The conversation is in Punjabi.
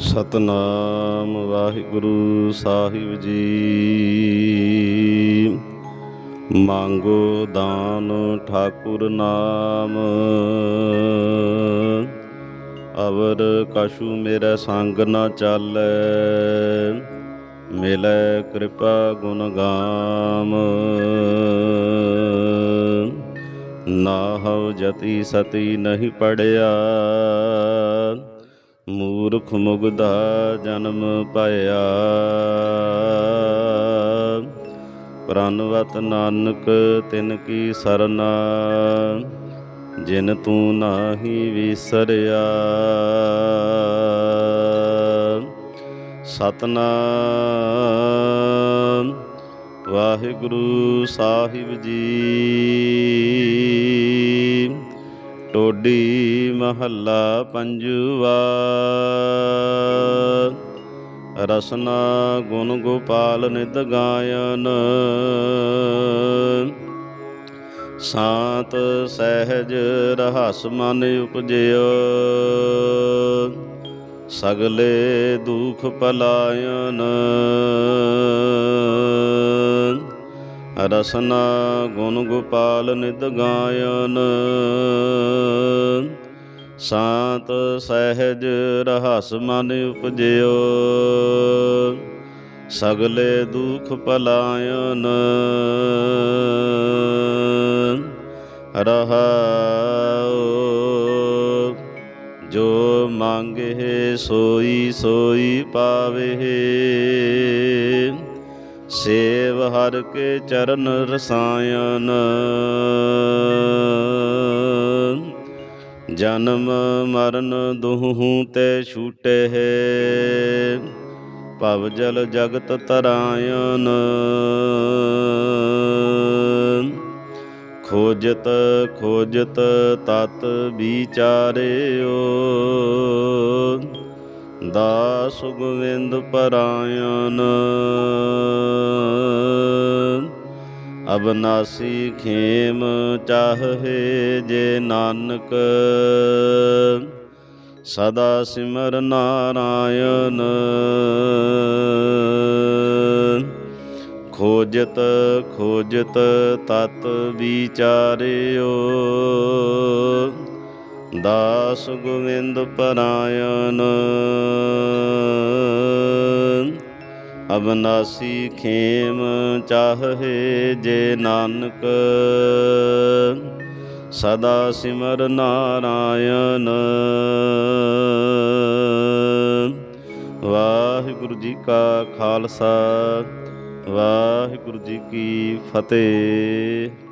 ਸਤਨਾਮ ਵਾਹਿਗੁਰੂ ਸਾਹਿਬ ਜੀ। ਮੰਗੋ ਦਾਨ ਠਾਕੁਰ ਨਾਮ। ਅਵਰ ਕਸ਼ੂ ਮੇਰਾ ਸੰਗ ਨਾ ਚਾਲੈ। ਮਿਲੈ ਕਿਰਪਾ ਗੁਣ ਗਾਮ। ਨਾ ਹਉ ਜਤੀ ਸਤੀ ਨਹੀਂ ਪੜਿਆ। ਮੂਰਖ ਮੁਗਧਾ ਜਨਮ ਪਾਇਆ। ਪ੍ਰਨਵਤ ਨਾਨਕ, ਤਿਨ ਕੀ ਸਰਨਾ, ਜਿਨ ਤੂੰ ਨਾਹੀ ਵਿਸਰਿਆ। ਸਤਨਾਮ, ਵਾਹਿਗੁਰੂ ਸਾਹਿਬ ਜੀ। ਟੋਡੀ ਮਹੱਲਾ ਪੰਜਵਾ। ਰਸਨਾ ਗੁਣ ਗੋਪਾਲ ਨਿਤ ਗਾਇਨ। ਸਾਤ ਸਹਿਜ ਰਹਸ ਮਨ ਉਪਜਿਓ। ਸਗਲੇ ਦੁਖ ਪਲਾਇਨ। ਰਸਨਾ ਗੁਣ ਗੋਪਾਲ ਨਿਤ ਗਾਇਨ। ਸਾਤ ਸਹਿਜ ਰਹਸ ਮਨ ਉਪਜਿਓ। ਸਗਲੇ ਦੁਖ ਪਲਾਇਨ। ਰਹਾਉ, ਜੋ ਮੰਗੇ ਸੋਈ ਸੋਈ ਪਾਵੇ। ਸੇਵ ਹਰ ਕੇ ਚਰਨ ਰਸਾਇਨ ਜਨਮ ਮਰਨ ਦੁਹੂ ਤੇ ਛੂਟੇ ਭਵ ਜਲ ਜਗਤ ਤਰਾਇਨ ਖੋਜਤ ਖੋਜਤ ਤਤ ਵਿਚਾਰਿਓ। ਦਾਸ ਗੋਵਿੰਦ ਪਰਾਇਨ ਅਬਨਾਸੀ ਖੇਮ ਚਾਹੇ ਜੇ ਨਾਨਕ, ਸਦਾ ਸਿਮਰ ਨਾਰਾਇਣ। ਖੋਜਤ ਖੋਜਤ ਤਤ ਵਿਚਾਰਿਓ ਦਾਸ ਗੋਵਿੰਦ ਪਰਾਇਣ। ਅਬਨਾਸੀ ਖੇਮ ਚਾਹੇ ਜੇ ਨਾਨਕ, ਸਦਾ ਸਿਮਰ ਨਾਰਾਇਣ। ਵਾਹਿਗੁਰੂ ਜੀ ਕਾ ਖਾਲਸਾ, ਵਾਹਿਗੁਰੂ ਜੀ ਕੀ ਫਤਿਹ।